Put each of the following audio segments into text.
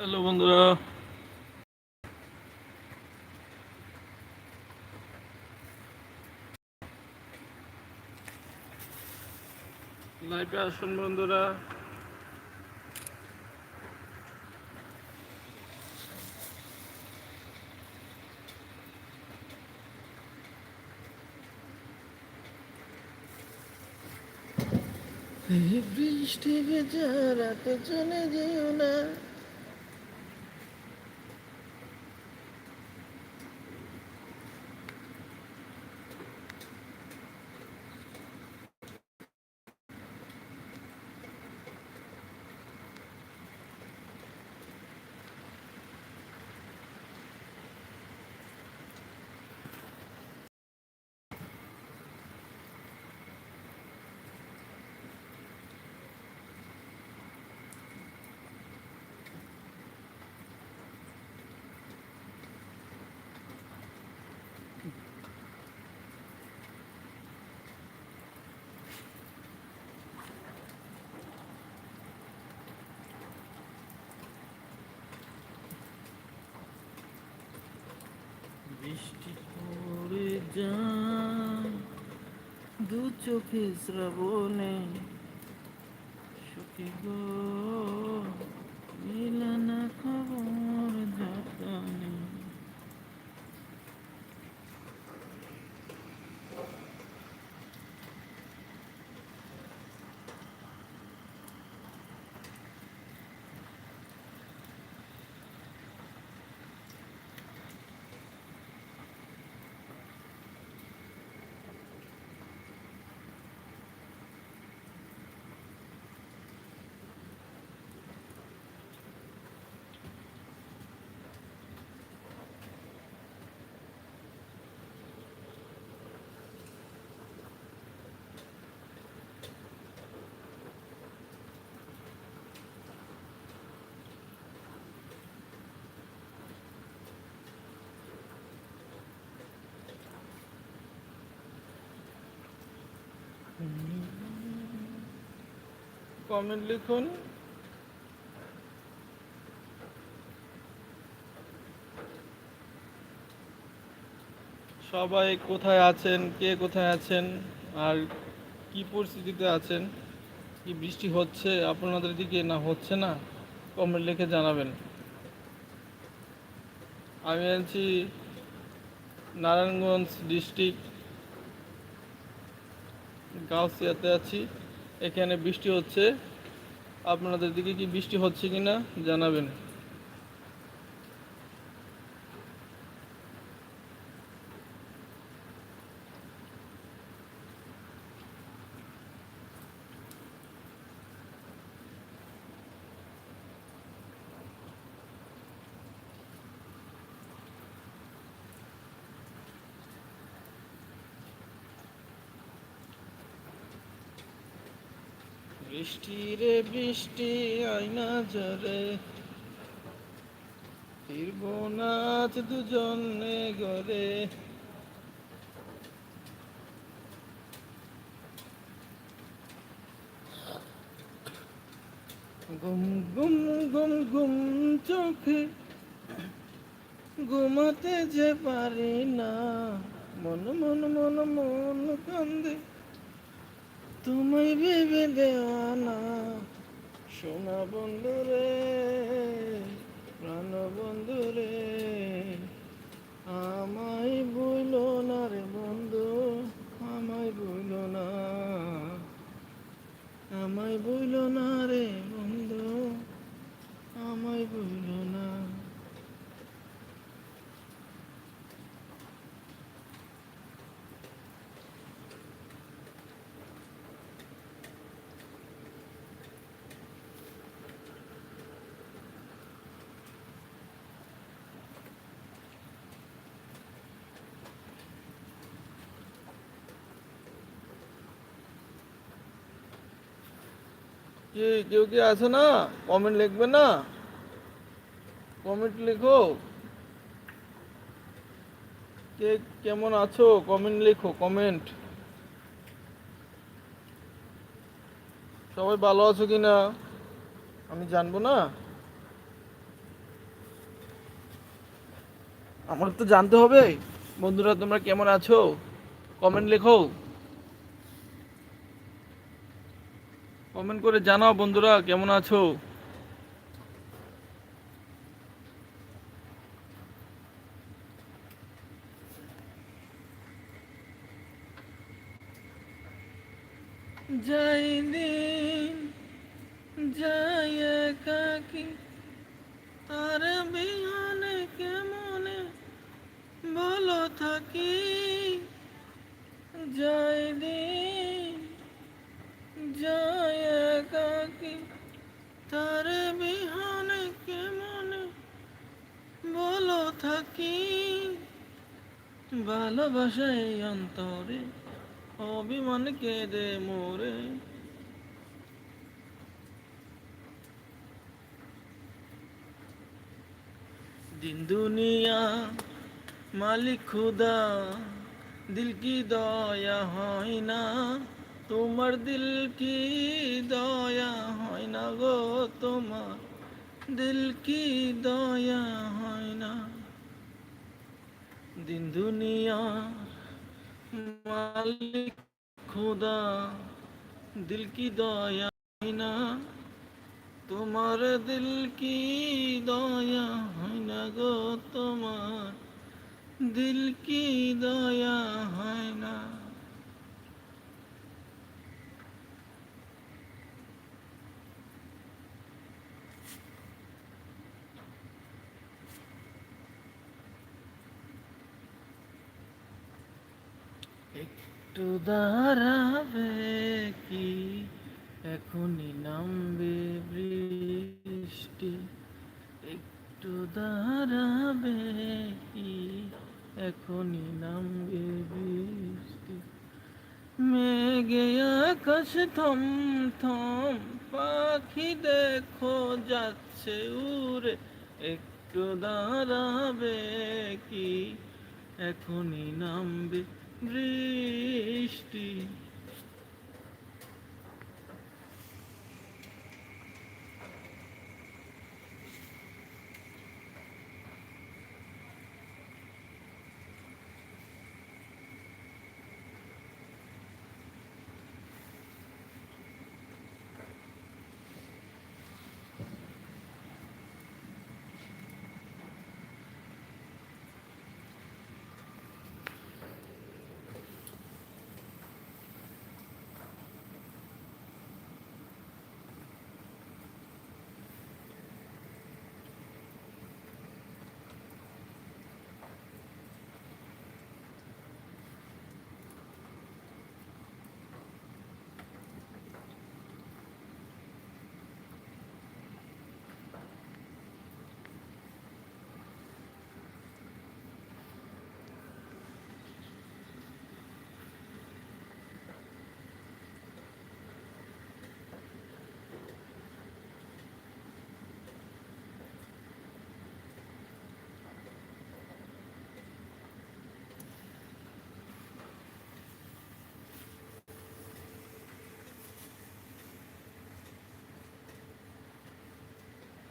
Hello বন্ধুরা। লাইভে আসুন বন্ধুরা। বৃষ্টি ভেজা রাতে চলে যেও না। বৃষ্টি পড়ে যায়। দু চোখে শ্রাবণে সুখী গো মিলানা খবর যতনে কমেন্ট লিখুন। সবাই কোথায় আছেন? কে কোথায় আছেন? আর কি পরিস্থিতিতে আছেন? কি বৃষ্টি হচ্ছে? আপনাদের দিকে না হচ্ছে না? কমেন্ট লিখে জানাবেন। আমি আছি নারায়ণগঞ্জ ডিস্ট্রিক্ট, গাউসিয়াতে আছি। এখানে বৃষ্টি হচ্ছে। আপনাদের দিকে কি বৃষ্টি হচ্ছে কি না জানাবেন। বৃষ্টি রে বৃষ্টি আয়না জরে ফিরব নাচ দুজনে গরে গুম গুম গুম গুম চোখে ঘুমাতে যে পারি না। মন মন মন মন কান্দে। তোমায় ভেবে দেওয়ানা। সোনা বন্ধু রে প্রাণ বন্ধু রে আমায় বইল না রে বন্ধু, আমায় বইল না। আমায় বইল না রে যে কেউ কি আছে না? কমেন্ট লিখবে না? কমেন্ট লিখো। কে কেমন আছো? কমেন্ট লিখো কমেন্ট সবাই ভালো আছো কি না? আমি জানব না? আমার তো জানতে হবে। বন্ধুরা, তোমরা কেমন আছো? কমেন্ট লেখো। কমেন্ট করে জানাও বন্ধুরা কেমন আছো? যাই তার বিহানে একাকি তার বিহানে কেমনে বলো থাকি? ভালোবাসায় অন্তরে অভিমান কেঁদে মোরে। দিন দুনিয়া মালিক খুদা, দিল কি দয়া হয় না? তোমার দিল কি দয়া হয় না গো তোমার? দিল কি দয়া হয় না? দিন দুনিয়া মালিক খুদা, দিল কি দয়া হয় না? তোমার দিল কি দয়া হয় না গো তোমার? দিল কি দয়া হয় না? একটু দাঁড়াবে কি? এখনই নামবে বৃষ্টি। একটু দাঁড়াবে কি? এখনই নামবে বৃষ্টি। মেঘে আকাশ থম থম পাখি দেখো যাচ্ছে উড়ে। একটু দাঁড়াবে কি? এখনই নামবে বৃষ্টি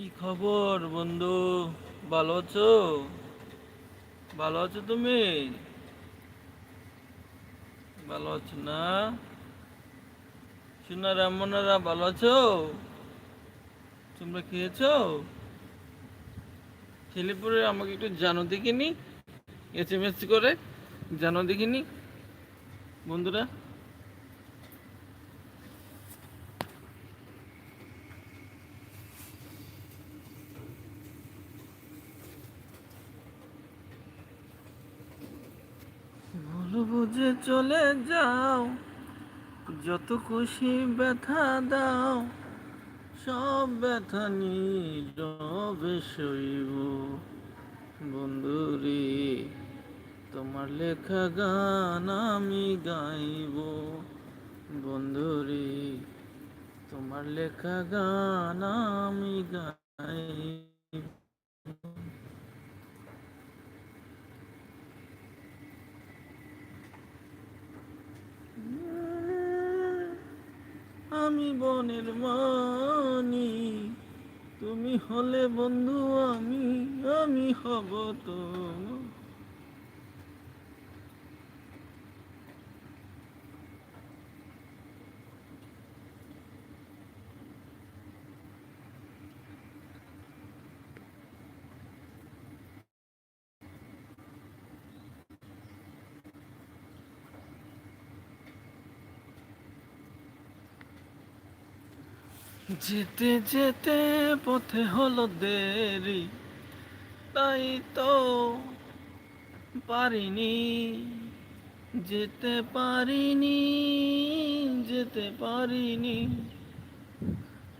কি খবর, বন্ধু? ভালো আছো? ভালো আছো তুমি? ভালো আছো না? সোনা রামনারা ভালো আছো? তোমরা খেয়েছো? ছেলেপুরে আমাকে একটু জানো দেখিনি এস এম এস করে জানো দেখিনি, বন্ধুরা ভুল বুঝে চলে যাও, যত খুশি ব্যথা দাও, সব ব্যথা নীরবে সইব। বন্ধুরে, তোমার লেখা গান আমি গাইব। বন্ধুরে, তোমার লেখা গান আমি গাইব। আমি বনের মানি। তুমি হলে বন্ধু আমি আমি হব তোমার যেতে যেতে পথে হলো দেরি, তাই তো পারিনি। যেতে পারিনি যেতে পারিনি,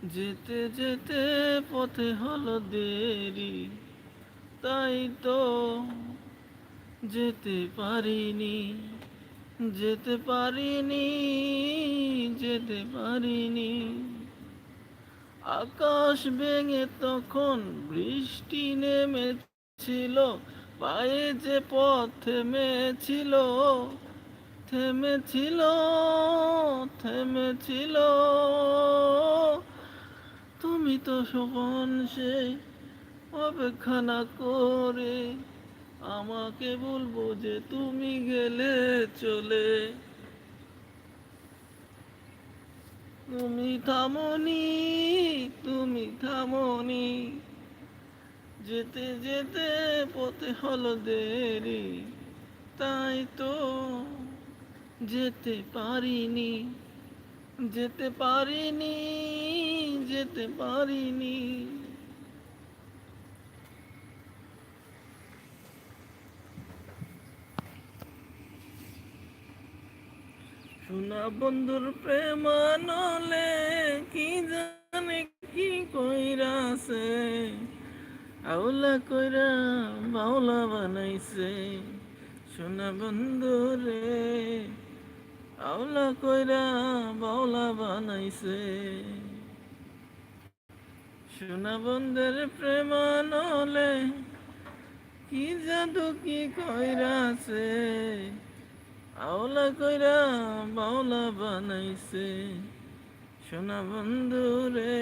যেতে যেতে পথে হলো দেরি, তাই তো যেতে পারিনি যেতে পারিনি যেতে পারিনি। আকাশ ভেঙে তখন বৃষ্টি নেমেছিল, পায়ে যে পথ থেমেছিল থেমেছিল থেমেছিল। তুমি তো সখন সে অপেক্ষা না করে, আমাকে বলব যে তুমি গেলে চলে। তুমি থামনি তুমি থামনি। যেতে যেতে পথে হলো দেরি, তাই তো যেতে পারিনি। যেতে পারিনি যেতে পারিনি। শোনা বন্ধুর প্রেমানলে কি জানে কি কইরাছে? আউলা কইরা বাউলা বানাইছে। শোনা বন্ধু রে আউলা কইরা বাউলা বানাইছে। শোনা বন্ধুর প্রেমানলে কি জাদু কি কইরাছে? আওলা কইরা বাউলা বানাইছে। সোনা বন্ধু রে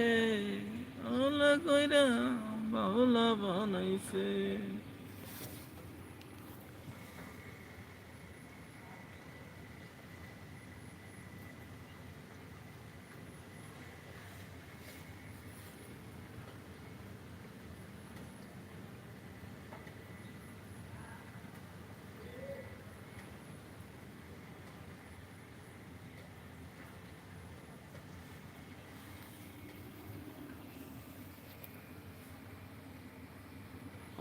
আওলা কইরা বাওলা বানাইছে।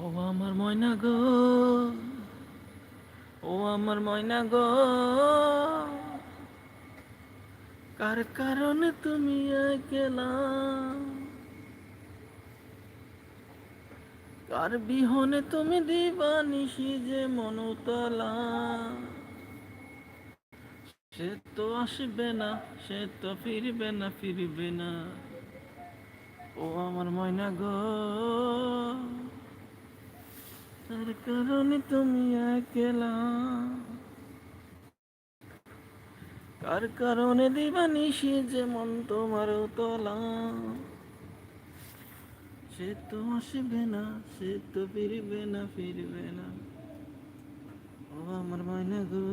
ও আমার ময়না গো, ও আমার ময়না গো, কার কারণে তুমি একলা? কার বিহনে তুমি দিবানিসি যে মনতলা সে তো আসবে না, সে তো ফিরবে না ফিরবে না। ও আমার ময়না গো তার কারণে তুমি একলা। কার কারণে দিবানি সে যেমন তোমার তলা। সে তো আসবে না, সে তো ফিরবে না ফিরবে না। ও আমার মাইনে গো।